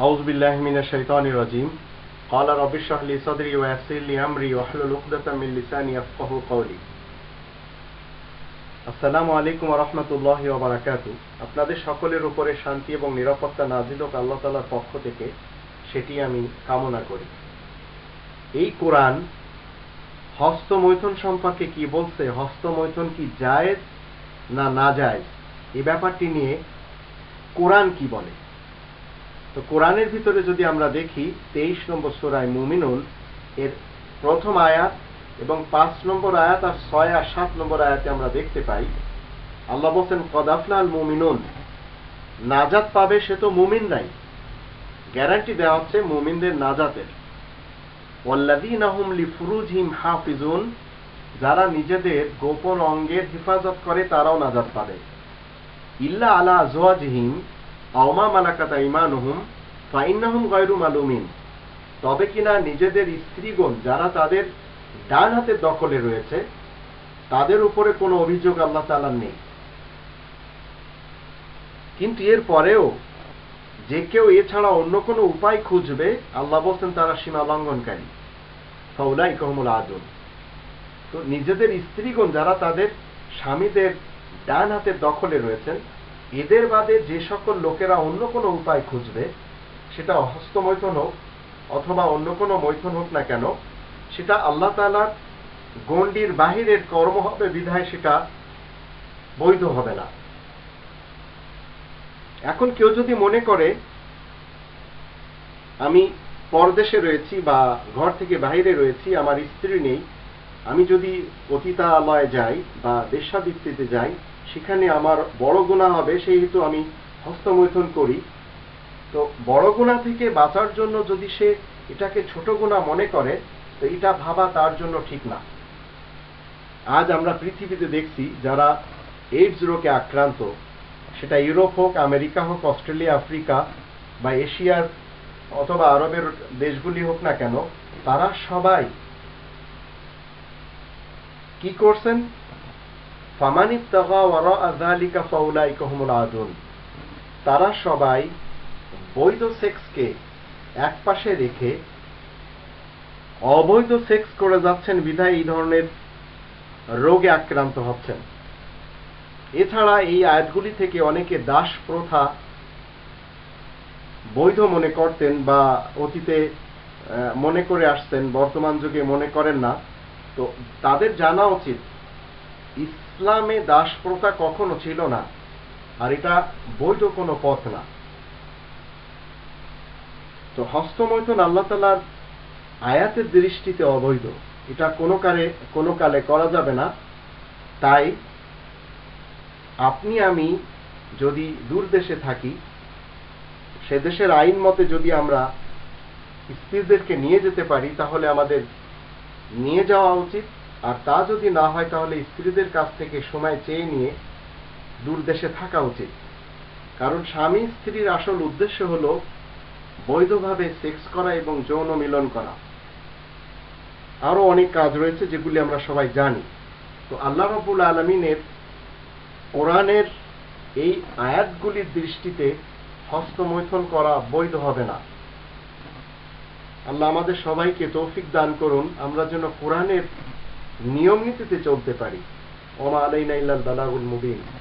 أعوذ بالله من الشيطان الرجيم قال رب اشرح لي صدري ويسر لي أمري واحلل عقدة من لساني يفقهوا قولي আসসালামু আলাইকুম রহমতুল্লাহ ওবরাকাত আপনাদের সকলের উপরে শান্তি এবং নিরাপত্তা নাজিল হোক আল্লাহ তালার পক্ষ থেকে সেটি আমি কামনা করি এই কোরআন হস্তমৈথুন সম্পর্কে কি বলছে হস্তমৈথুন কি জায়েজ না না জায়েজ এই ব্যাপারটি নিয়ে কোরআন কি বলে তো কোরআনের ভিতরে যদি আমরা দেখি, তেইশ নম্বর সোরায় মুমিনুল এর প্রথম আয়াত এবং পাঁচ নম্বর আয়াত আর ছয় আর সাত নম্বর আয়াতে আমরা দেখতে পাই, আল্লাহ বলছেন কদাফলাল মুমিনুন। নাজাত পাবে সে তো মুমিনরাই গ্যারান্টি দেওয়া হচ্ছে মুমিনদের নাজাতের। ওয়াল্লাযীনাহুম লিফুরুজহিম হাফিজুন। যারা নিজেদের গোপন অঙ্গের হেফাজত করে তারাও নাজাত পাবে। ইল্লা আলা আজওয়াজহিম। আওমা মালাকাতা ইমানুহুম ফাইন্নাহুম গয়রু মালুমিন। তবে কিনা নিজেদের স্ত্রীগণ যারা তাদের ডান হাতের দখলে রয়েছে, তাদের উপরে কোনো অভিযোগ আল্লাহ তালার নেই। কিন্তু এর পরেও যে কেউ এছাড়া অন্য কোনো উপায় খুঁজবে, আল্লাহ বলছেন তারা সীমা লঙ্ঘনকারী। ফৌলাই কহমুল আজম তো নিজেদের স্ত্রীগণ যারা তাদের স্বামীদের ডান হাতের দখলে রয়েছেন এদের বাদে যে সকল লোকেরা অন্য কোনো উপায় খুঁজবে, সেটা হস্তমৈথন হোক অথবা অন্য কোনো মৈথন হোক না কেন, সেটা আল্লাহ তালার গণ্ডির বাহিরের কর্ম হবে, বিধায় সেটা বৈধ হবে না। এখন কেউ যদি মনে করে, আমি পরদেশে রয়েছি বা ঘর থেকে বাইরে রয়েছি, আমার স্ত্রী নেই, আমি যদি পতিতালয়ে যাই বা বেশ্যাবৃত্তিতে যাই সেখানে আমার বড় গুণা হবে সেই হেতু আমি হস্তমৈথন করি। তো বড় গুণা থেকে বাঁচার জন্য যদি সে এটাকে ছোট গুণা মনে করে, তো এটা ভাবা তার জন্য ঠিক না। আজ আমরা পৃথিবীতে দেখছি যারা এইডস রোগে আক্রান্ত, সেটা ইউরোপ হোক, আমেরিকা হোক, অস্ট্রেলিয়া, আফ্রিকা বা এশিয়ার অথবা আরবের দেশগুলি হোক না কেন, তারা সবাই কি করছেন? তারা সবাই বৈধ সেক্সকে একপাশে রেখে অবৈধ সেক্স করে যাচ্ছেন, বিধায় এই ধরনের রোগে আক্রান্ত হচ্ছেন। এছাড়া এই আয়াতগুলি থেকে অনেকে দাস প্রথা বৈধ মনে করতেন বা অতীতে মনে করে আসতেন, বর্তমান যুগে মনে করেন না। তো তাদের জানা উচিত ইসলামে দাস প্রথা কখনো ছিল না, আর এটা বৈধ কোনো পথ না। তো হস্তমৈথন আল্লাহ তালার আয়াতের দৃষ্টিতে অবৈধ। এটা কোনো কালে কোনো কালে করা যাবে না। তাই আপনি, আমি যদি দূর দেশে থাকি, সে দেশের আইন মতে যদি আমরা স্ত্রীদেরকে নিয়ে যেতে পারি, তাহলে আমাদের নিয়ে যাওয়া উচিত। আর তা যদি না হয়, তাহলে স্ত্রীদের কাছ থেকে সময় চেয়ে নিয়ে দূর দেশে থাকা উচিত। কারণ স্বামী স্ত্রীর আসল উদ্দেশ্য হল বৈধভাবে সেক্স করা এবং যৌন মিলন করা। আরও অনেক কাজ রয়েছে যেগুলি আমরা সবাই জানি। তো আল্লাহ রবুল আলমিনের কোরআনের এই আয়াতগুলির দৃষ্টিতে হস্তমৈথন করা বৈধ হবে না। আল্লাহ আমাদের সবাইকে তৌফিক দান করুন। আমরা যেন কোরআনের নিয়ম নীতিতে চলতে পারি। ওমা আলাইনা ইল্লাল মুবিন।